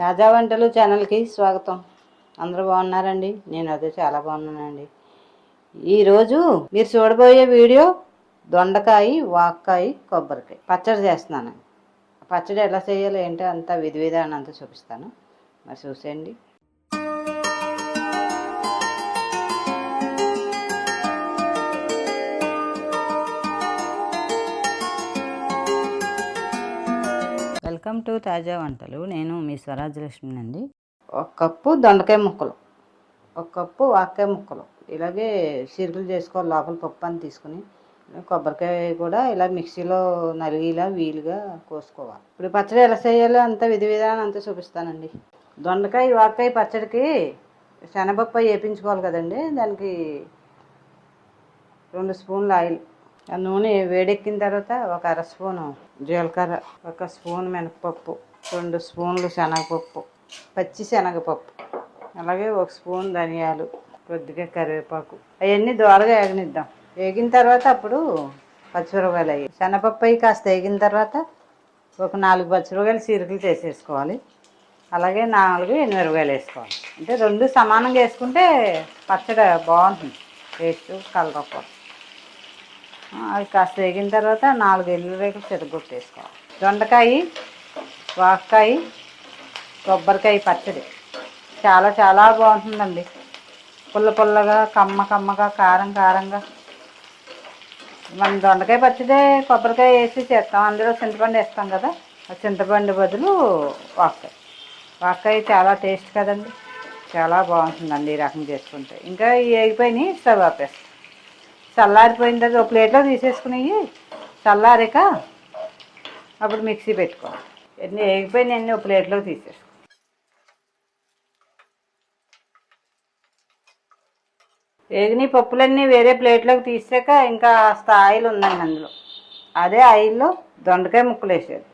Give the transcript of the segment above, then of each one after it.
తాజా వంటలు ఛానల్కి స్వాగతం. అందరూ బాగున్నారండి? నేను అదే చాలా బాగున్నానండి. ఈరోజు మీరు చూడబోయే వీడియో దొండకాయ వాక్కాయ కొబ్బరికాయ. పచ్చడి చేస్తున్నాను పచ్చడి ఎలా చేయాలో ఏంటో అంతా విధి విధానం అంతా చూపిస్తాను. మరి చూసేయండి. వెల్కమ్ టు తాజా వంటలు. నేను మీ స్వరాజ్యలక్ష్మి అండి ఒక కప్పు దొండకాయ ముక్కలు. ఒక కప్పు ఆకాయ ముక్కలు. ఇలాగే సిరుకులు చేసుకోవాలి లోపల పప్పు అని తీసుకుని కొబ్బరికాయ కూడా ఇలా మిక్సీలో నలిగిలా వీలుగా కోసుకోవాలి. ఇప్పుడు పచ్చడి ఎలా చేయాలో అంత విధి విధానం అంతా చూపిస్తానండి. దొండకాయ వాకాయ పచ్చడికి శనగపప్పు వేయించుకోవాలి వేపించుకోవాలి కదండి. దానికి రెండు స్పూన్లు ఆయిల్ ఆ నూనె వేడెక్కిన తర్వాత ఒక అర స్పూను జీలకర్ర ఒక స్పూన్ మినపప్పు రెండు స్పూన్లు శనగపప్పు పచ్చి శనగపప్పు అలాగే ఒక స్పూన్ ధనియాలు కొద్దిగా కరివేపాకు. అవన్నీ దోరగా ఏగనిద్దాం. వేగిన తర్వాత అప్పుడు పచ్చిమిరపకాయలు అయ్యి శనగపప్పు అవి కాస్త వేగిన తర్వాత ఒక నాలుగు పచ్చిమిరపకాయలు చీరకులు చేసేసుకోవాలి అలాగే నాలుగు ఎనిమిరపకాయలు వేసుకోవాలి. అంటే రెండు సమానంగా వేసుకుంటే పచ్చడి బాగుంటుంది. టేస్ట్ కలర్ కూడా అవి కాస్త వేగిన తర్వాత నాలుగు ఎల్లురేకులు చెదగొట్టేసుకోవాలి దొండకాయ వాక్కాయ కొబ్బరికాయ పచ్చడి. చాలా చాలా బాగుంటుందండి. పుల్ల పుల్లగా కమ్మ కమ్మగా కారం కారంగా. మనం దొండకాయ పచ్చడే కొబ్బరికాయ వేసి చేస్తాం. అందులో చింతపండు వేస్తాం కదా. ఆ చింతపండు బదులు వాక్కాయ వాక్కాయ చాలా టేస్ట్ కదండి. చాలా బాగుంటుందండి ఈ రకం చేసుకుంటే. ఇంకా ఈ ఎగిపోయినాయి స్టవ్ ఆపేస్తాం. చల్లారిపోయిన తర్వాత ఒక ప్లేట్లో తీసేసుకుని చల్లారాక అప్పుడు మిక్సీ పెట్టుకోవాలి ఎన్ని వేగిపోయిన అన్నీ ఒక ప్లేట్లోకి తీసేసుకో. వేగిన పప్పులన్నీ వేరే ప్లేట్లోకి తీసాక ఇంకా కాస్త ఆయిల్ ఉందండి అందులో. అదే ఆయిల్లో దొండకాయ ముక్కలు వేసేది.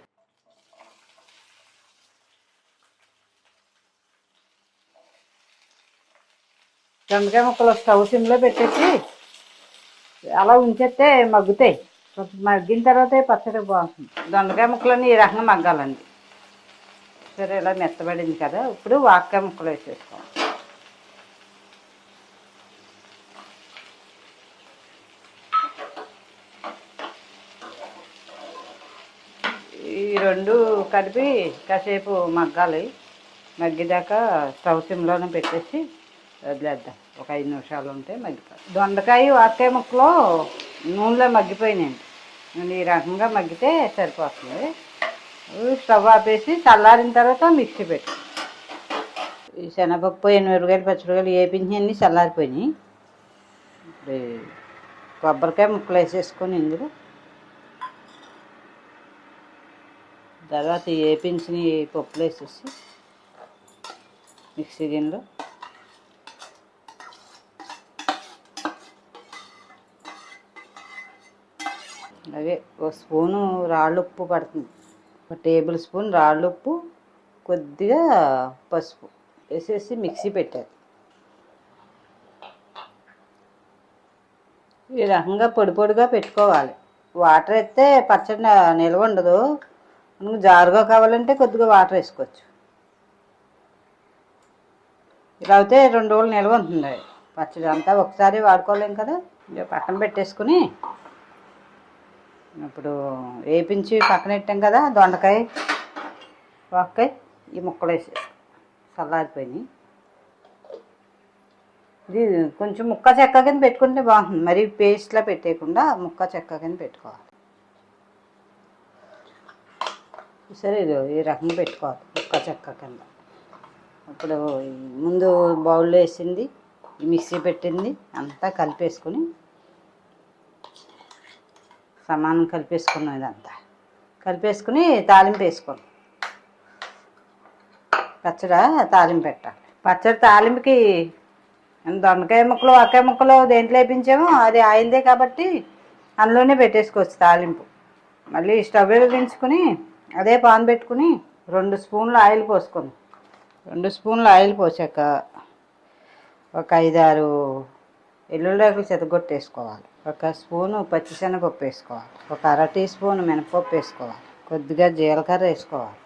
దొండకాయ ముక్కలు స్టవ్ సిమ్లో పెట్టేసి అలా ఉంచేస్తే మగ్గుతాయి. మగ్గిన తర్వాతే పచ్చడి బాగుంటుంది. దొండకాయ ముక్కలన్నీ ఈ రకంగా మగ్గాలండి. సరే ఇలా మెత్తబడింది కదా. ఇప్పుడు వాక్కాయ ముక్కలు వేసేసుకోవాలి. ఈ రెండు కలిపి కాసేపు మగ్గాలి. మగ్గిదాకా స్టవ్ సిమ్లోనే పెట్టేసి వదిలేద్దాం. ఒక ఐదు నిమిషాలు ఉంటే మగ్గిపోతుంది దొండకాయ వాకాయ ముక్కలు నూనెలో మగ్గిపోయినాయండి నేను ఈ రకంగా మగ్గితే సరిపోతుంది. స్టవ్ ఆపేసి చల్లారిన తర్వాత మిక్సీ పెట్టు. ఈ శనగపప్పు ఎనిమిరకాయలు పచ్చిమిరకాయలు వేపించి చల్లారిపోయినాయి. ఇప్పుడు కొబ్బరికాయ ముక్కలు వేసేసుకొని ఇందులో తర్వాత వేపించిన పప్పులు వేసేసి మిక్సీ గిన్నెలో అవే ఒక స్పూను రాళ్ళు ఉప్పు పడుతుంది. ఒక టేబుల్ స్పూన్ రాళ్ళు ఉప్పు కొద్దిగా పసుపు వేసేసి మిక్సీ పెట్టారు ఈ రకంగా పొడి పొడిగా పెట్టుకోవాలి. వాటర్ అయితే పచ్చడి నిల్వ ఉండదు. మనకు జారుగా కావాలంటే కొద్దిగా వాటర్ వేసుకోవచ్చు. ఇలా అయితే రెండు రోజులు నిల్వ ఉంటుంది. పచ్చడి అంతా ఒకసారి వాడుకోలేం కదా. ఇక పక్కన పెట్టేసుకుని ఇప్పుడు వేపించి పక్కన పెట్టాం కదా దొండకాయ వాక్కాయ ఈ ముక్కలు వేసి చల్లారిపోయినాయి. ఇది కొంచెం ముక్క చెక్క కింద పెట్టుకుంటే బాగుంటుంది. మరి పేస్ట్లా పెట్టేయకుండా ముక్క చెక్క కింద పెట్టుకోవాలి. సరే ఇది ఈ రకంగా పెట్టుకోవాలి ముక్క చెక్క కింద. ఇప్పుడు ముందు బౌల్లో వేసింది మిక్సీ పెట్టింది అంతా కలిపేసుకుని సమానం కలిపేసుకున్నాం ఇదంతా. కలిపేసుకుని తాలింపు వేసుకోండి. పచ్చడి తాలింపు పెట్టాలి. పచ్చడి తాలింపుకి దొండకాయ ముక్కలు ఒకే ముక్కలు దేంట్లో వేపించామో అది ఆయిందే కాబట్టి అందులోనే పెట్టేసుకోవచ్చు తాలింపు. మళ్ళీ స్టవ్ వెలిగించుకుని అదే పాన్ పెట్టుకుని రెండు స్పూన్లు ఆయిల్ పోసుకుంది. రెండు స్పూన్లు ఆయిల్ పోసాక ఒక ఐదారు ఎల్లుల్లిరేకులు చెతగొట్టేసుకోవాలి ఒక స్పూను పచ్చిశనగపప్పు వేసుకోవాలి. ఒక అర టీ స్పూన్ మినపప్పు వేసుకోవాలి. కొద్దిగా జీలకర్ర వేసుకోవాలి.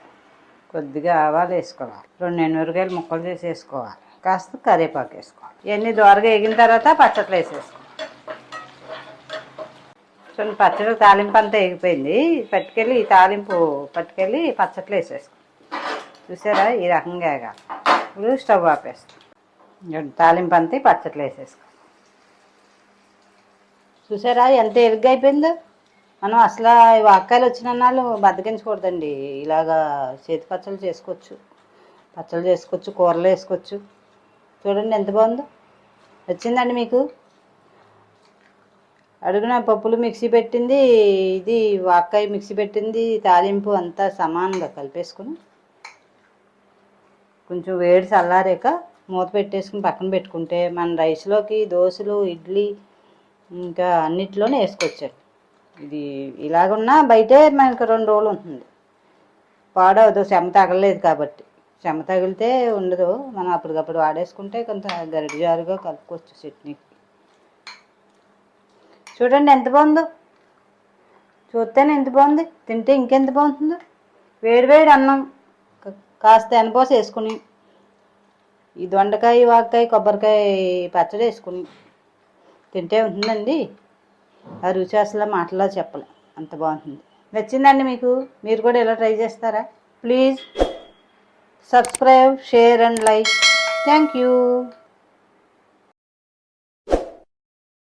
కొద్దిగా ఆవాలు వేసుకోవాలి. రెండు ఎనిమిరకాయలు ముక్కలు చేసి వేసుకోవాలి. కాస్త కరివేపాకు వేసుకోవాలి. ఇవన్నీ దోరగా ఎగిన తర్వాత పచ్చట్లు వేసేసుకోవాలి. చూడండి పచ్చడి తాలింపు అంతా ఎగిపోయింది పట్టుకెళ్ళి ఈ తాలింపు పట్టుకెళ్ళి పచ్చట్లు వేసేసుకో చూసారా? ఈ రకంగా వేగాలి. ఇప్పుడు స్టవ్ ఆపేస్తాం. తాలింపు అంతా పచ్చట్లు వేసేసుకో చూసారా? ఎంత ఎరుగైపోయిందో అయిపోయిందో? మనం అసలు వాకాయలు వాక్కాయలు వచ్చిన వాళ్ళు బద్దకించకూడదండి. ఇలాగా చేతి పచ్చళ్ళు చేసుకోవచ్చు. పచ్చళ్ళు చేసుకోవచ్చు కూరలు వేసుకోవచ్చు. చూడండి ఎంత బాగుందో. వచ్చిందండి మీకు? అడుగున పప్పులు మిక్సీ పెట్టింది ఇది వాక్కాయ మిక్సీ పెట్టింది తాలింపు అంతా సమానంగా కలిపేసుకుని కొంచెం వేడి చల్లారాక మూత పెట్టేసుకుని పక్కన పెట్టుకుంటే మన రైస్లోకి దోశలు ఇడ్లీ ఇంకా అన్నిట్లోనే వేసుకోవచ్చండి ఇది ఇలాగున్నా బయటే మనకు రెండు రోజులు ఉంటుంది. పాడవదు చెమ తగలలేదు కాబట్టి. చెమ తగిలితే ఉండదు. మనం అప్పటికప్పుడు వాడేసుకుంటే కొంత గరిడి జారుగా కలుపుకోవచ్చు చట్నీకి చూడండి ఎంత బాగుందో. చూస్తేనే ఎంత బాగుంది. తింటే ఇంకెంత బాగుంటుందో. వేడి వేడి అన్నం కాస్త ఎనపోసి వేసుకుని ఈ దొండకాయ వాకాయ కొబ్బరికాయ పచ్చడి వేసుకుని తింటే ఉంటుందండి. ఆ రుచి అసలు మాటల్లో చెప్పలేం. అంత బాగుంటుంది. నచ్చిందండి మీకు? మీరు కూడా ఇలా ట్రై చేస్తారా? Please subscribe share and like. Thank you.